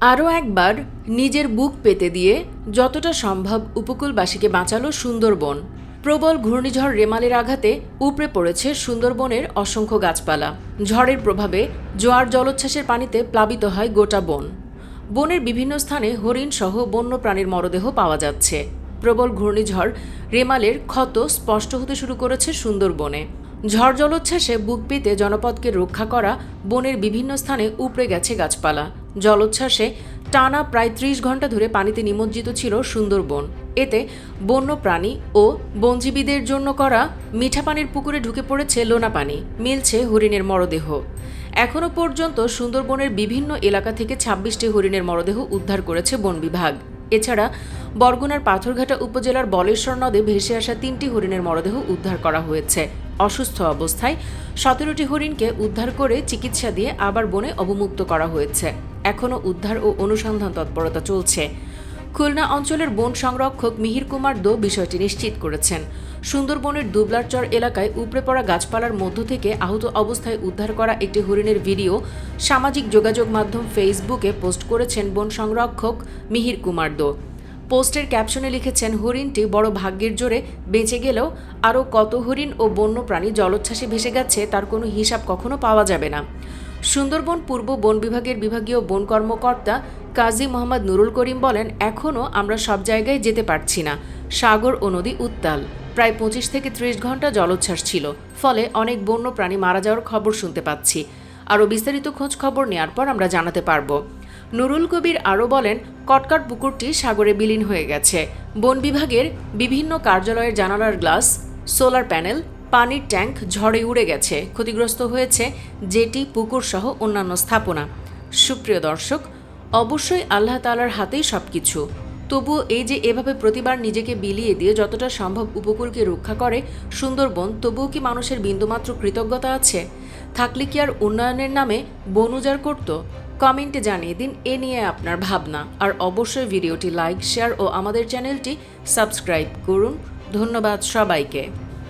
আরও একবার নিজের বুক পেতে দিয়ে যতটা সম্ভব উপকূলবাসীকে বাঁচালো সুন্দরবন। প্রবল ঘূর্ণিঝড় রেমালের আঘাতে উপড়ে পড়েছে সুন্দরবনের অসংখ্য গাছপালা। ঝড়ের প্রভাবে জোয়ার জলোচ্ছ্বাসের পানিতে প্লাবিত হয় গোটা বন। বনের বিভিন্ন স্থানে হরিণ সহ বন্য প্রাণীর মরদেহ পাওয়া যাচ্ছে। প্রবল ঘূর্ণিঝড় রেমালের ক্ষত স্পষ্ট হতে শুরু করেছে সুন্দরবনে। ঝড় জলোচ্ছ্বাসে বুক পেতে জনপদকে রক্ষা করা বনের বিভিন্ন স্থানে উপড়ে গেছে গাছপালা। জলোচ্ছ্বাসে টানা প্রায় ত্রিশ ঘণ্টা ধরে পানিতে নিমজ্জিত ছিল সুন্দরবন। এতে বন্য প্রাণী ও বনজীবীদের জন্য করা মিঠা পানির পুকুরে ঢুকে পড়েছে লোনা পানি, মিলছে হরিণের মরদেহ। এখনও পর্যন্ত সুন্দরবনের বিভিন্ন এলাকা থেকে ছাব্বিশটি হরিণের মরদেহ উদ্ধার করেছে বন বিভাগ। এছাড়া বরগুনার পাথরঘাটা উপজেলার বলেশ্বর নদে ভেসে আসা তিনটি হরিণের মরদেহ উদ্ধার করা হয়েছে। অসুস্থ অবস্থায় সতেরোটি হরিণকে উদ্ধার করে চিকিৎসা দিয়ে আবার বনে অবমুক্ত করা হয়েছে। এখনও উদ্ধার ও অনুসন্ধান তৎপরতা চলছে। খুলনা অঞ্চলের বন সংরক্ষক মিহির কুমার দো বিষয়টি নিশ্চিত করেছেন। সুন্দরবনের দুবলারচর এলাকায় উপড়ে পড়া গাছপালার মধ্য থেকে আহত অবস্থায় উদ্ধার করা একটি হরিণের ভিডিও সামাজিক যোগাযোগ মাধ্যম ফেসবুকে পোস্ট করেছেন বন সংরক্ষক মিহির কুমার দো। পোস্টের ক্যাপশনে লিখেছেন, হরিণটি বড় ভাগ্যের জোরে বেঁচে গেলেও আরও কত হরিণ ও বন্য প্রাণী জলোচ্ছ্বাসে ভেসে গেছে তার কোনো হিসাব কখনো পাওয়া যাবে না। সুন্দরবন পূর্ব বন বিভাগের বিভাগীয় বন কর্মকর্তা কাজী মোহাম্মদ নুরুল করিম বলেন, এখনও আমরা সব জায়গায় যেতে পারছি না। সাগর ও নদী উত্তাল। প্রায় পঁচিশ থেকে ত্রিশ ঘণ্টা জলোচ্ছ্বাস ছিল। ফলে অনেক বন্য প্রাণী মারা যাওয়ার খবর শুনতে পাচ্ছি। আরও বিস্তারিত খোঁজ খবর নেওয়ার পর আমরা জানাতে পারব। নুরুল কবির আরও বলেন, কটকাট পুকুরটি সাগরে বিলীন হয়ে গেছে। বন বিভাগের বিভিন্ন কার্যালয়ের জানালার গ্লাস, সোলার প্যানেল পানির ট্যাঙ্ক ঝড়ে উড়ে গেছে। ক্ষতিগ্রস্ত হয়েছে জেটি, পুকুর সহ অন্যান্য স্থাপনা। সুপ্রিয় দর্শক, অবশ্যই আল্লাহ তালার হাতেই সব কিছু তবুও এই যে এভাবে প্রতিবার নিজেকে বিলিয়ে দিয়ে যতটা সম্ভব উপকূলকে রক্ষা করে সুন্দরবন, তবুও কি মানুষের বিন্দুমাত্র কৃতজ্ঞতা আছে? থাকলে কি আর উন্নয়নের নামে বন উজাড় করতো? কমেন্টে জানিয়ে দিন এ নিয়ে আপনার ভাবনা। আর অবশ্যই ভিডিওটি লাইক, শেয়ার ও আমাদের চ্যানেলটি সাবস্ক্রাইব করুন। ধন্যবাদ সবাইকে।